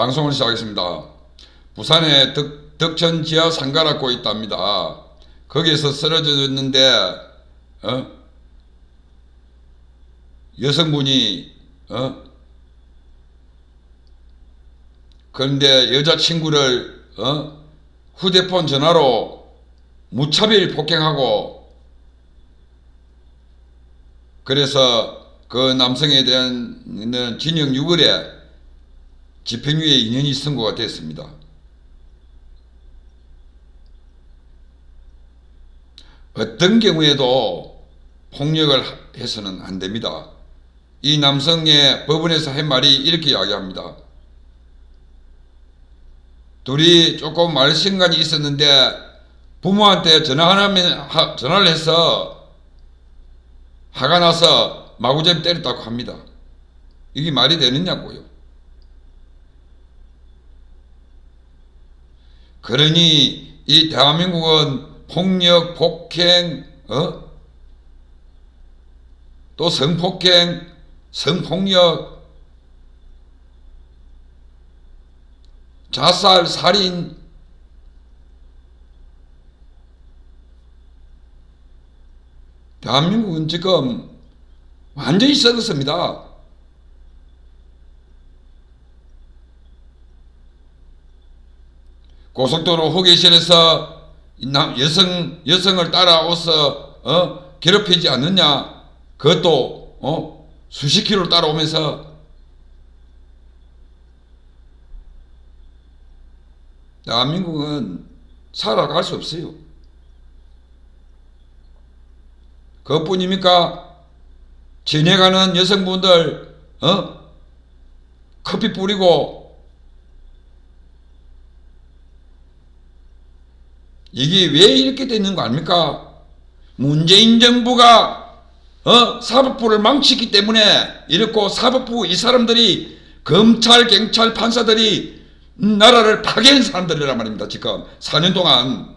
방송을 시작하겠습니다. 부산의 덕, 덕천 지하 상가라고 있답니다. 거기에서 쓰러져 있는데 어? 여성분이 어? 그런데 여자친구를 어? 휴대폰 전화로 무차별 폭행하고 그래서 그 남성에 대한 징역 6월에 집행유예 2년이 선고가 됐습니다. 어떤 경우에도 폭력을 해서는 안 됩니다. 이 남성의 법원에서 한 말이 이렇게 이야기합니다. 둘이 조금 말 시간이 있었는데 부모한테 전화하면 전화를 해서 화가 나서 마구잡이 때렸다고 합니다. 이게 말이 되느냐고요. 그러니 이 대한민국은 폭력, 폭행, 어? 또 성폭행, 성폭력, 자살, 살인, 대한민국은 지금 완전히 썩었습니다. 고속도로 휴게실에서 여성 여성을 따라오서 어? 괴롭히지 않느냐? 그것도 어? 수십 킬로 따라오면서 대한민국은 살아갈 수 없어요. 그것뿐입니까? 지내가는 여성분들 어? 커피 뿌리고 이게 왜 이렇게 되는 거 아닙니까? 문재인 정부가 어? 사법부를 망치기 때문에 이렇고 사법부 이 사람들이 검찰, 경찰, 판사들이 나라를 파괴한 사람들이란 말입니다. 지금 4년 동안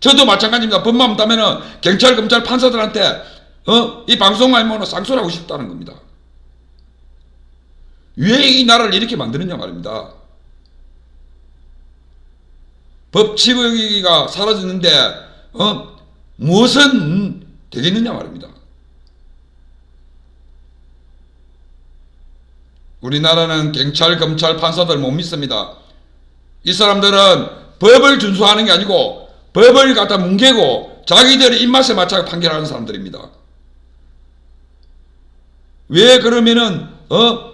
저도 마찬가지입니다. 법만 따면은 경찰, 검찰, 판사들한테 어? 이 방송 말고는 쌍소리하고 싶다는 겁니다. 왜 이 나라를 이렇게 만드느냐 말입니다. 법치가 사라졌는데 어? 무엇은 되겠느냐 말입니다. 우리나라는 경찰, 검찰, 판사들 못 믿습니다. 이 사람들은 법을 준수하는 게 아니고 법을 갖다 뭉개고 자기들의 입맛에 맞춰 판결하는 사람들입니다. 왜 그러면은 어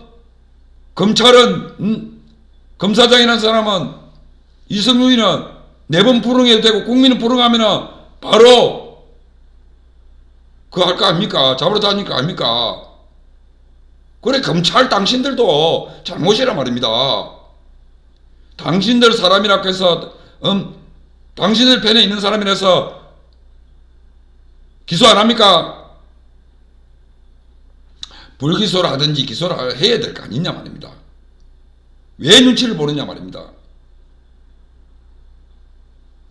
검찰은 음? 검사장이라는 사람은 이성윤이는 네 번 불응해도 되고 국민은 불응하면은 바로 그거 할 거 아닙니까? 잡으러 다니까 아닙니까? 그래 검찰 당신들도 잘못이란 말입니다. 당신들 사람이라고 해서 음, 당신들 편에 있는 사람이라서 기소 안 합니까? 불기소를 하든지 기소를 해야 될 거 아니냐 말입니다. 왜 눈치를 보느냐 말입니다.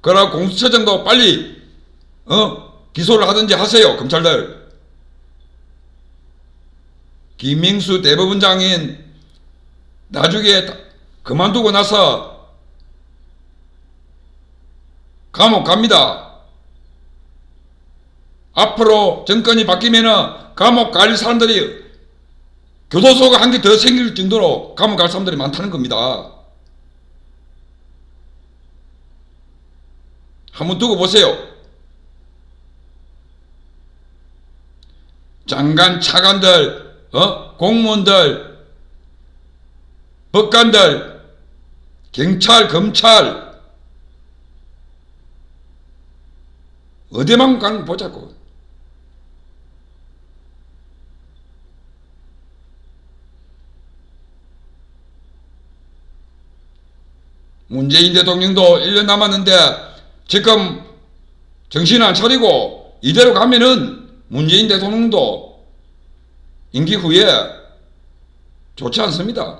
그러나 공수처장도 빨리 어 기소를 하든지 하세요 검찰들. 김명수 대법원장인 나중에 그만두고 나서 감옥 갑니다. 앞으로 정권이 바뀌면은 감옥 갈 사람들이 교도소가 한 개 더 생길 정도로 감옥 갈 사람들이 많다는 겁니다. 한번 두고 보세요. 장관, 차관들, 어? 공무원들, 법관들, 경찰, 검찰, 어디만 강 보자고. 문재인 대통령도 1년 남았는데 지금 정신 안 차리고 이대로 가면은 문재인 대통령도 임기 후에 좋지 않습니다.